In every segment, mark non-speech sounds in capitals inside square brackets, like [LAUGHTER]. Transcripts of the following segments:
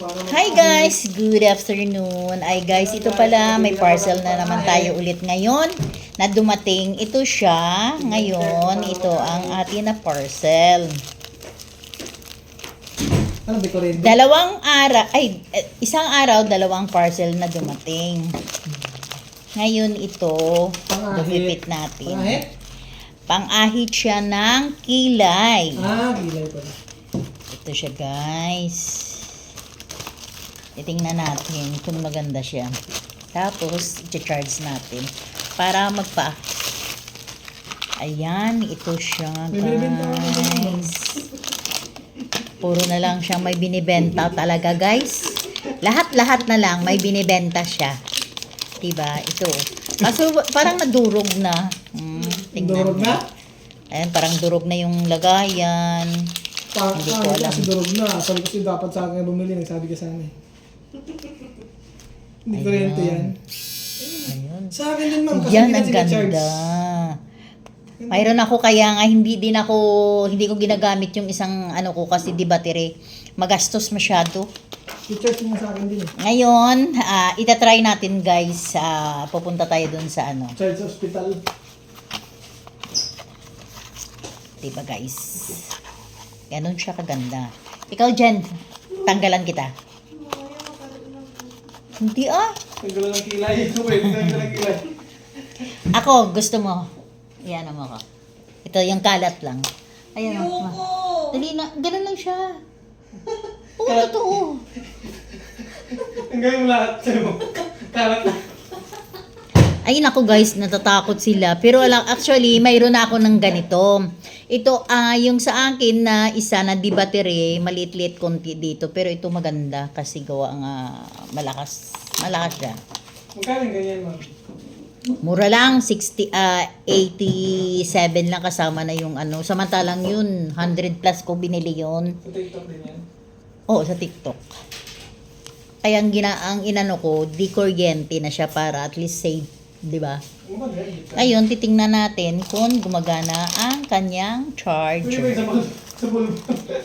Hi guys! Good afternoon. Ay guys, ito pala, may parcel na naman tayo ulit ngayon na dumating. Ito siya. Ngayon, ito ang atin na parcel. Ano? Dalawang araw, ay, isang araw, dalawang parcel na dumating. Ngayon ito, lumipit natin. Pangahit? Siya ng kilay. Ah, gilay pala. Ito siya guys. Titingnan natin kung maganda siya. Tapos, i-charge natin para magpa... Ayan, ito siya guys. Puro na lang siyang may binibenta talaga guys. Lahat-lahat na lang may binibenta siya. Diba? Ito. Kaso parang nadurog na. Hmm, Durog na? Ayan, parang durog na yung lagayan. Pa, Hindi ko alam. Kasi durog na. Sabi kasi dapat sa akin bumili. Nagsabi ka sana eh. [LAUGHS] Hindi kurente yan. Ayun. Sa akin din ma'am. Kasi Yan hindi ang na sinacharge. ganda. Mayroon ako kaya nga hindi din ako hindi ko ginagamit yung isang ano ko kasi di battery. Magastos masyado. I-charge mo sa akin din eh. Ngayon, ah itatry natin guys. ah pupunta tayo dun sa ano. Charge sa hospital. Diba guys? Ganon siya kaganda. Ikaw Jen, tanggalan kita. Hindi ah. Tanggalan ng kilay. Tanggalan ng kilay. Ako, gusto mo. Iyan mo ko. Ito, yung kalat lang. Ayan o. Dali na. Ganun lang siya. Oo, totoo. Tanggalin mo lahat. Sabi mo. Kalat na. Ay, naku guys, natatakot sila. Pero alam, actually, mayroon na ako ng ganito. Ito, ah, yung sa akin na isa na di battery, maliit-liit konti dito. Pero ito maganda kasi gawa nga malakas. Malakas siya. Magkano ganyan ma'am? Mura lang, 60, ah 87 lang kasama na yung ano. Samantalang yun, 100 plus ko binili yun. Sa TikTok din yan. Oo, sa TikTok. Kaya ang, gina, ang inano ko, di kuryente na siya para at least save, di ba? Ngayon, titingnan natin kung gumagana ang kanyang charger.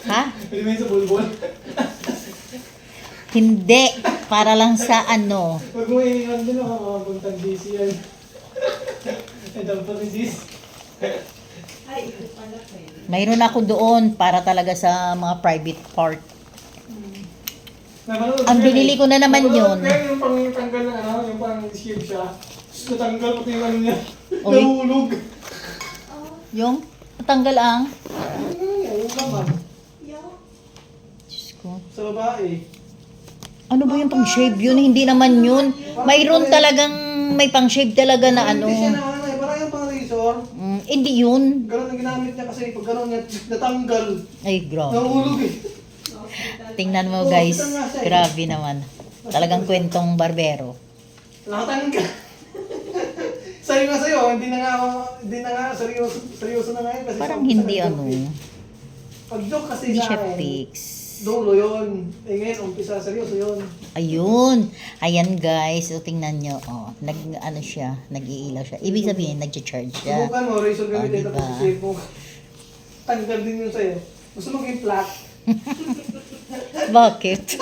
Ha? Pwede ba yung sa bulbul? Hindi. Para lang sa ano. Huwag mo iingat din ako makapuntang DC yan. Ay, dapat ni sis. Mayroon ako doon para talaga sa mga private part. Ang binili eh. ko na naman yun. Yung pang tanggal na ano, yung pang shield siya. Natanggal ko yung ano niya. Oy. Nahulog. Yung natanggal ang... Ay, yung laman. Diyos ko. Sa babae. Ano ba yung pang-shave yun? Hindi naman yun. Mayroon talagang may pang-shave talaga na ano. Hindi siya na ano eh, parang yung pang razor. Mm, hindi yun. Ganun ang ginamit niya kasi pag ganun niya natanggal. Ay, grabe. Nahulog eh. Tingnan mo guys. Grabe naman. Talagang kwentong barbero. Nakatanggal. Sayo nga sa'yo, hindi na nga ako, hindi na nga, seryoso, seryoso na nga yun. Kasi Parang sa- hindi sa- ano. Pag joke kasi Hindi sa siya akin, fix. dulo yun. Eh ngayon, umpisa, seryoso yun. Ayun. Ayan guys. So, tingnan nyo. Oh, nag, ano siya. Nag-iilaw siya. Ibig sabihin, nag-charge siya. Subukan mo, razor Oh, gamit ito diba? tapos save mo. Tanggal din yun sa'yo. Gusto mo maging flat? [LAUGHS] Bakit? [LAUGHS]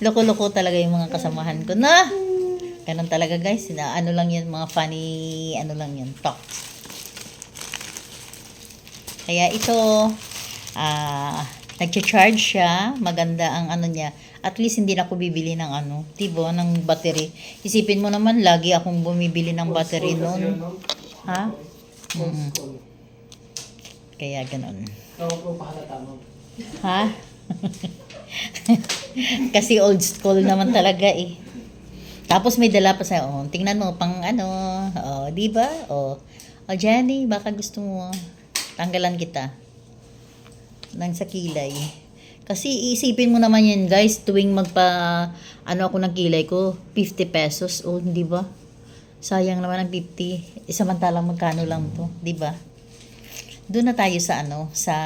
Loko-loko talaga yung mga kasamahan ko na. Ganun talaga guys. Na, ano lang yun, mga funny, ano lang yun, talks. Kaya ito, ah, nag-charge siya. Maganda ang ano niya. At least hindi na ako bibili ng ano, tibo, ng battery. Isipin mo naman, lagi akong bumibili ng battery noon. Ha? Mm. Kaya ganun. Ha? [LAUGHS] Kasi old school naman talaga eh. Tapos may dala pa sa, oh, tingnan mo, pang ano, oh, di ba? Oh, oh, Jenny, baka gusto mo, tanggalan kita. Nang sa kilay. Kasi isipin mo naman yan, guys, tuwing magpa, ano ako ng kilay ko, 50 pesos, oh, di ba? Sayang naman ang 50. Eh, samantalang magkano lang to, di ba? Doon na tayo sa ano, sa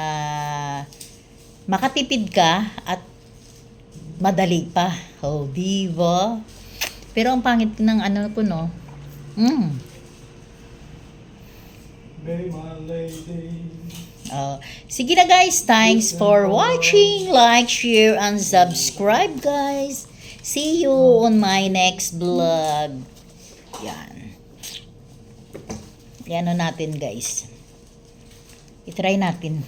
makatipid ka at madali pa. Oh, di ba? Pero ang pangit ng ano ko, no? Mm. Very my lady. Oh, sige na guys, thanks for watching. Like, share, and subscribe guys. See you on my next vlog. Yan. Yan natin guys. I-try natin.